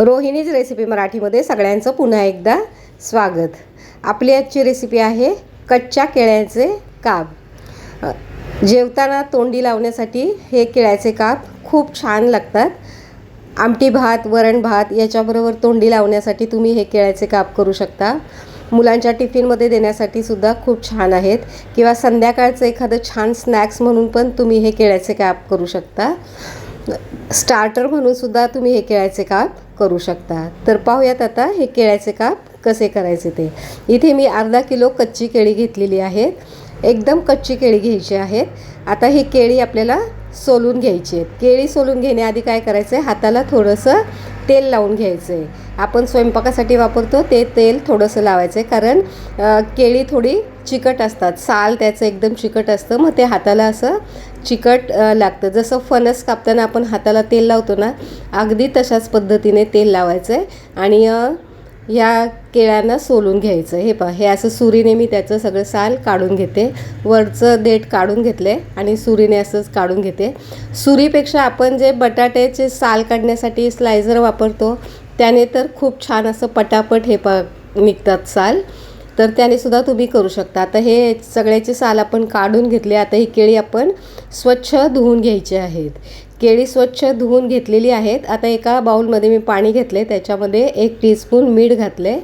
Rohini's recipe मराठीमध्ये सगळ्यांचं पुन्हा एकदा स्वागत. आपली आजची रेसिपी आहे कच्च्या केळ्याचे काप. जेवताना तोंडी लावण्यासाठी हे केळ्याचे काप खूप छान लागतात. आमटी भात वरण भात याच्याबरोबर तोंडी लावण्यासाठी तुम्ही हे केळ्याचे काप करू शकता. मुलांच्या टिफिनमध्ये देण्यासाठी सुद्धा खूप छान आहेत किंवा संध्याकाळचं एखादं छान स्नॅक्स म्हणून पण तुम्ही हे केळ्याचे काप करू शकता. स्टार्टर म्हणून सुद्धा तुम्ही हे केळ्याचे काप करू शकता. तर पाहूयात आता हे केळ्याचे काप कसे करायचे ते. इथे मी अर्धा किलो कच्ची केळी घेतलेली आहेत. एकदम कच्ची केळी घ्यायची आहेत. आता ही केळी आपल्याला सोलून घ्यायची आहेत. केळी सोलून घेण्याआधी काय करायचं आहे हाताला थोडंसं तेल लावून घ्यायचं आहे आपण स्वयंपाकासाठी वापरतो ते तेल थोडंसं लावायचं आहे कारण केळी थोडी चिकट असतात. साल त्याचं एकदम चिकट असतं. मग ते हाताला असं चिकट लागतं. जसं फणस कापताना आपण हाताला तेल लावतो ना अगदी तशाच पद्धतीने तेल लावायचं आहे आणि या केळ्यांना सोलून घ्यायचं. हे पहा हे असं सुरीने मी त्याचं सगळं साल काढून घेते. वरचं देठ काढून घेतले आणि सुरीने असंच काढून घेते. सुरीपेक्षा आपण जे बटाट्याचे साल काढण्यासाठी स्लायझर वापरतो त्याने तर खूप छान असं पटापट हे प निघतात साल. तर त्याने सुद्धा तुम्ही करू शकता. आता हे सगळ्याचे साल आपण काढून घेतले आता ही केळी आपण स्वच्छ धुवून घ्यायची आहेत. केळी स्वच्छ धुवून घेतलेली आहेत. आता एका बाऊलमध्ये मी पाणी घेतले त्याच्यामध्ये एक टीस्पून मीठ घातले.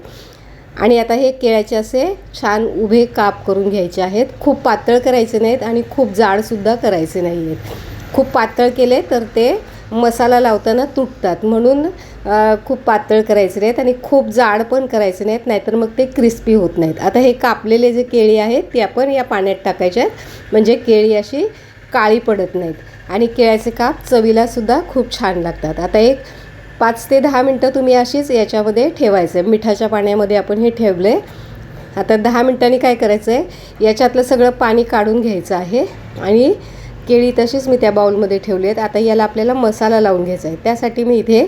आणि आता हे केळ्याचे असे छान उभे काप करून घ्यायचे आहेत. खूप पातळ करायचे नाहीत आणि खूप जाडसुद्धा करायचे नाही आहेत खूप पातळ केले तर ते मसाला लावताना तुटतात. म्हणून खूप पातळ करायचे नाहीत आणि खूप जाड पण करायचे नाहीत नाहीतर मग ते क्रिस्पी होत नाहीत. आता हे कापलेले जे केळी आहेत ते आपण या पाण्यात टाकायच्या आहेत. म्हणजे केळी अशी काळी पडत नाहीत. आणि केळ्याचे काप चवीलासुद्धा खूप छान लागतात. आता एक पाच ते दहा मिनटं तुम्ही अशीच याच्यामध्ये ठेवायचं. आहे मिठाच्या पाण्यामध्ये आपण हे ठेवलं. आहे आता दहा मिनटांनी काय करायचं आहे याच्यातलं सगळं पाणी काढून घ्यायचं आहे. आणि केळी तशीच मी त्या बाऊलमध्ये ठेवली आहेत. आता याला आपल्याला मसाला लावून घ्यायचा आहे. त्यासाठी मी इथे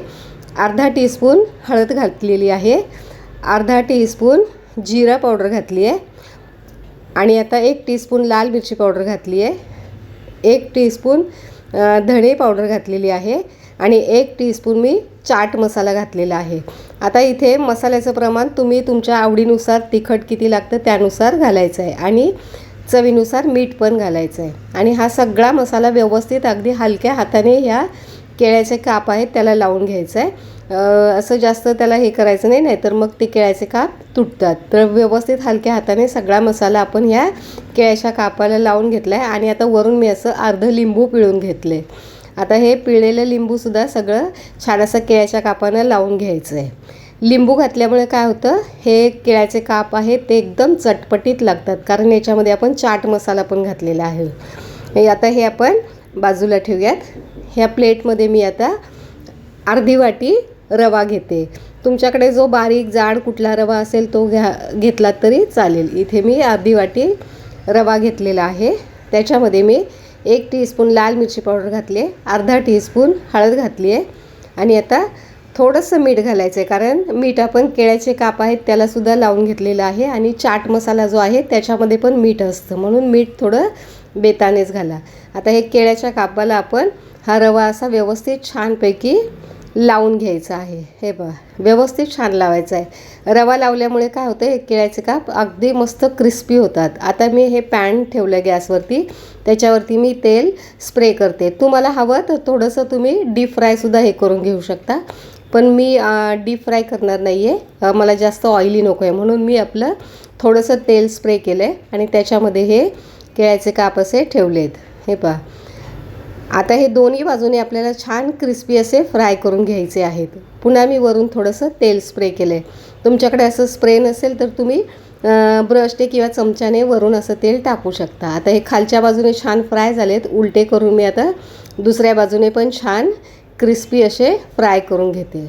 अर्धा टीस्पून हळद घातलेली आहे. अर्धा टीस्पून जिरा पावडर घातली आहे. आणि आता एक टीस्पून लाल मिरची पावडर घातली आहे. एक टीस्पून धणे पावडर घातलेली आहे. आणि एक टीस्पून मी चाट मसाला घातलेला आहे. आता इथे मसाल्याचं प्रमाण तुम्ही तुमच्या आवडीनुसार तिखट किती लागतं त्यानुसार घालायचं आहे. आणि चवीनुसार मीठ पण घालायचं आहे. आणि हा सगळा मसाला व्यवस्थित अगदी हलक्या हाताने ह्या केळ्याचे काप आहेत त्याला लावून घ्यायचं आहे असं जास्त त्याला हे करायचं नाही नाहीतर मग ते केळ्याचे काप तुटतात. तर व्यवस्थित हलक्या हाताने सगळा मसाला आपण ह्या केळ्याच्या कापाला लावून घेतला आहे आणि आता वरून मी असं अर्ध लिंबू पिळून घेतले. आता हे पिळलेलं लिंबूसुद्धा सगळं छान असं केळ्याच्या कापानं लावून घ्यायचं आहे लिंबू घातल्यामुळे काय होतं हे केळ्याचे काप आहेत ते एकदम चटपटीत लागतात कारण याच्यामध्ये आपण चाट मसाला पण घातलेला आहे. हे आता हे आपण बाजूला ठेवूयात. ह्या प्लेटमध्ये मी आता अर्धी वाटी रवा घेते. तुमच्याकडे जो बारीक जाड कुठला रवा असेल तो घ्या घेतला तरी चालेल. इथे मी अर्धी वाटी रवा घेतलेला आहे. त्याच्यामध्ये मी एक टीस्पून लाल मिरची पावडर घातली आहे. अर्धा टीस्पून हळद घातली आहे. आणि आता थोडंसं मीठ घालायचं आहे कारण मीठ आपण केळ्याचे काप आहेत त्यालासुद्धा लावून घेतलेलं आहे. आणि चाट मसाला जो आहे त्याच्यामध्ये पण मीठ असतं. म्हणून मीठ थोडं बेतानेच घाला. आता हे केळ्याच्या कापाला आपण हा रवा असा व्यवस्थित छानपैकी लावून घ्यायचा आहे. हे बघ व्यवस्थित छान लावायचं आहे. रवा लावल्यामुळे काय होतं हे केळ्याचे काप अगदी मस्त क्रिस्पी होतात. आता मी हे पॅन ठेवलं गॅसवरती त्याच्यावरती मी तेल स्प्रे करते. तुम्हाला हवं तर थोडंसं तुम्ही डीप फ्रायसुद्धा हे करून घेऊ शकता. पण मी डीप फ्राय करणार नाही आहे मला जास्त ऑइली नको आहे. म्हणून मी आपलं थोडंसं तेल स्प्रे केलं आहे आणि त्याच्यामध्ये हे केळ्याचे काप असे ठेवलेत. हे पहा. आता हे दोन्ही बाजूने आपल्याला छान क्रिस्पी असे फ्राय करून घ्यायचे आहेत. पुन्हा मी वरून थोडंसं तेल स्प्रे केलं आहे तुमच्याकडे असं स्प्रे नसेल तर तुम्ही ब्रशने किंवा चमच्याने वरून असं तेल टाकू शकता. आता हे खालच्या बाजूने छान फ्राय झालेत. उलटे करून मी आता दुसऱ्या बाजूने पण छान क्रिस्पी असे फ्राय करून घेते.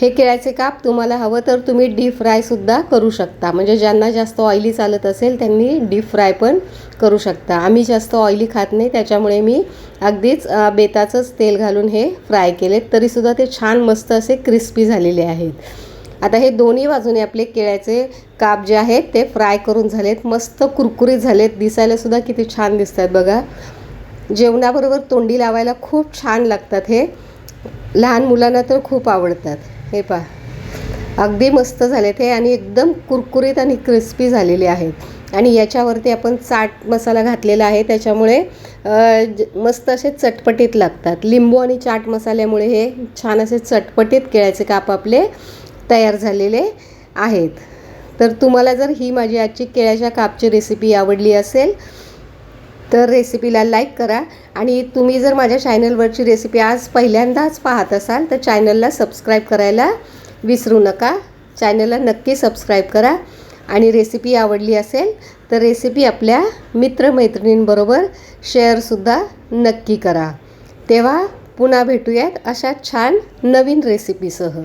हे केळ्याचे काप तुम्हाला हवं तर तुम्ही डीप फ्रायसुद्धा करू शकता. म्हणजे ज्यांना जास्त ऑइली चालत असेल त्यांनी डीप फ्राय पण करू शकता. आम्ही जास्त ऑइली खात नाही त्याच्यामुळे मी अगदीच बेताचंच तेल घालून हे फ्राय केलेत तरीसुद्धा ते छान मस्त असे क्रिस्पी झालेले आहेत. आता हे दोन्ही बाजूने आपले केळ्याचे काप जे आहेत ते फ्राय करून झालेत. मस्त कुरकुरीत झालेत. दिसायलासुद्धा किती छान दिसत आहेत बघा. जेवणाबरोबर तोंडी लावायला खूप छान लागतात हे. लहान मुलांना तर खूप आवडतात. हे पहा. अगदी मस्त झाले ते आणि एकदम कुरकुरीत आणि क्रिस्पी झालेले आहेत. आणि याच्यावरती आपण चाट मसाला घातलेला आहे. त्याच्यामुळे ज- मस्त असे चटपटीत लागतात. लिंबू आणि चाट मसाल्यामुळे हे छान असे चटपटीत केळ्याचे काप आपले तयार झालेले आहेत. तर तुम्हाला जर ही माझी आजची केळ्याच्या कापची रेसिपी आवडली असेल तर रेसिपीला लाईक करा. आणि तुम्ही जर माझ्या चॅनलवरची रेसिपी आज पहिल्यांदाच पाहत असाल तर चॅनलला सबस्क्राईब करायला विसरू नका. चॅनलला नक्की सबस्क्राईब करा. आणि रेसिपी आवडली असेल तर रेसिपी आपल्या मित्रमैत्रिणींबरोबर शेअरसुद्धा नक्की करा. तेव्हा पुन्हा भेटूयात अशा छान नवीन रेसिपीसह